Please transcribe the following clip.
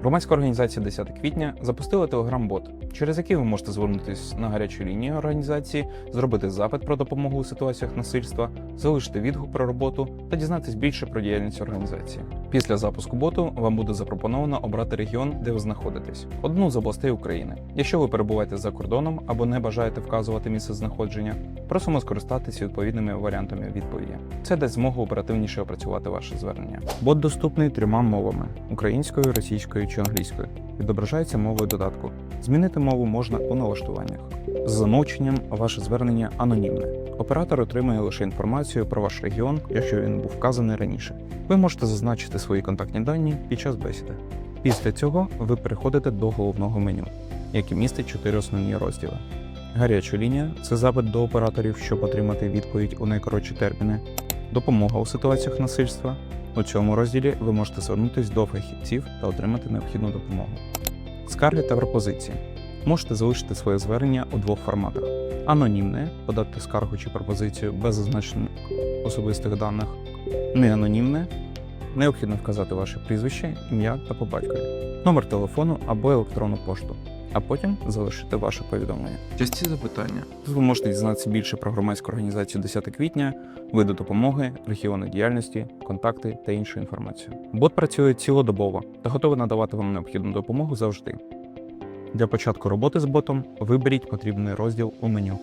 Громадська організація 10 квітня запустила телеграм-бот, через який ви можете звернутися на гарячу лінію організації, зробити запит про допомогу у ситуаціях насильства, залишити відгук про роботу та дізнатись більше про діяльність організації. Після запуску боту вам буде запропоновано обрати регіон, де ви знаходитесь, одну з областей України. Якщо ви перебуваєте за кордоном або не бажаєте вказувати місце знаходження, просимо скористатися відповідними варіантами відповіді. Це дасть змогу оперативніше опрацювати ваше звернення. Бот доступний трьома мовами: українською, російською чи англійською. Відображається мовою додатку. Змінити мову можна у налаштуваннях. З замовченням ваше звернення анонімне. Оператор отримує лише інформацію про ваш регіон, якщо він був вказаний раніше. Ви можете зазначити свої контактні дані під час бесіди. Після цього ви переходите до головного меню, яке містить чотири основні розділи. Гаряча лінія це запит до операторів, щоб отримати відповідь у найкоротші терміни. Допомога у ситуаціях насильства. У цьому розділі ви можете звернутися до фахівців та отримати необхідну допомогу. Скарги та пропозиції. Можете залишити своє звернення у двох форматах: анонімне подати скаргу чи пропозицію без зазначення особистих даних, неанонімне необхідно вказати ваше прізвище, ім'я та по батькові, номер телефону або електронну пошту, а потім залишити ваше повідомлення. Часті запитання. Тут ви можете дізнатися більше про громадську організацію 10 квітня, види допомоги, регіони діяльності, контакти та іншу інформацію. Бот працює цілодобово та готовий надавати вам необхідну допомогу завжди. Для початку роботи з ботом виберіть потрібний розділ у меню.